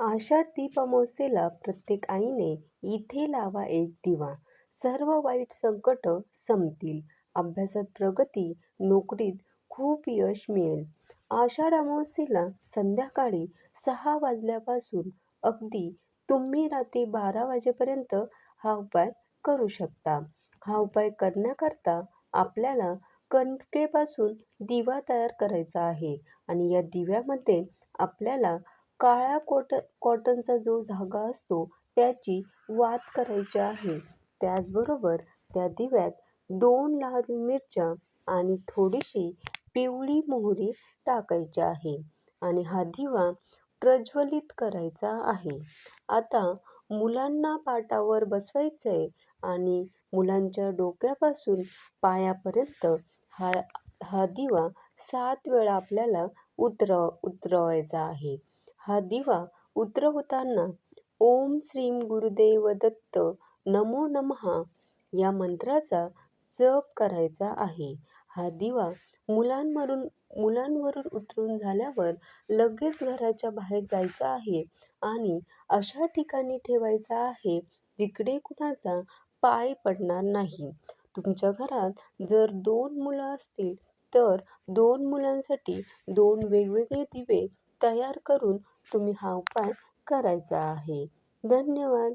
आषाढ दीप अमावस्येला प्रत्येक आईने इथे लावा एक दिवा. सर्व वाईट संकट संपतील. अभ्यासात प्रगती नोकरीत खूप यश मिळेल. आषाढ अमावस्येला संध्याकाळी सहा वाजल्यापासून अगदी तुम्ही रात्री बारा वाजेपर्यंत हा उपाय करू शकता. हा उपाय करण्याकरता आपल्याला कणकेपासून दिवा तयार करायचा आहे आणि या दिव्यामध्ये आपल्याला काळ्या कॉट कॉटनचा जो धागा असतो त्याची वात करायची आहे. त्याचबरोबर त्या दिव्यात दोन लाल मिरच्या आणि थोडीशी पिवळी मोहरी टाकायची आहे आणि हा दिवा प्रज्वलित करायचा आहे. आता मुलांना पाटावर बसवायचं आहे आणि मुलांच्या डोक्यापासून पायापर्यंत हा हा दिवा सात वेळा आपल्याला उतरव उतरवायचा आहे. हा दिवा उतरवताना ओम श्रीम गुरुदेव दत्त नमो नमः या मंत्राचा जप करायचा आहे. हा दिवा मुलांवरून मुलांवरून उतरून झाल्यावर लगेच घराच्या बाहेर जायचं आहे आणि अशा ठिकाणी ठेवायचा आहे जिकडे कुणाचा पाय पडणार नाही. तुमच्या घरात जर दोन मुलं असतील तर दोन मुलांसाठी दोन वेगवेगळे दिवे तयार करून तुम्ही हा उपाय करायचा आहे. धन्यवाद.